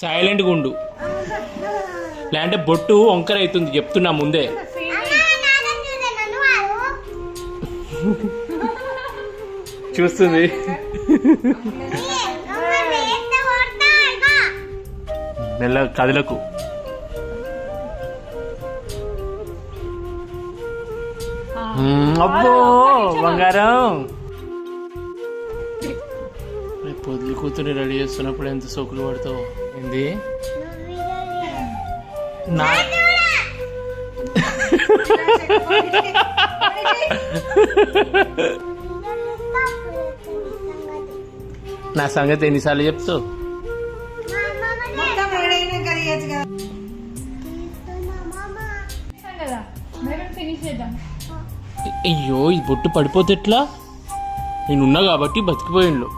సైలెంట్గా ఉండు. లేదంటే బొట్టు వంకర అవుతుంది చెప్తున్నా ముందే. చూస్తుంది. మెల్ల కదలకు. అబ్బో బంగారం. రేపు పొద్దులు కూతుని రెడీ చేస్తున్నప్పుడు ఎంత సోకులు పడతావు. ఏంది? నా నా సంగతి ఎన్నిసార్లు చెప్తావు? అయ్యో ఈ బొట్టు పడిపోతే ఎట్లా? నేనున్నా కాబట్టి బతికిపోయిండు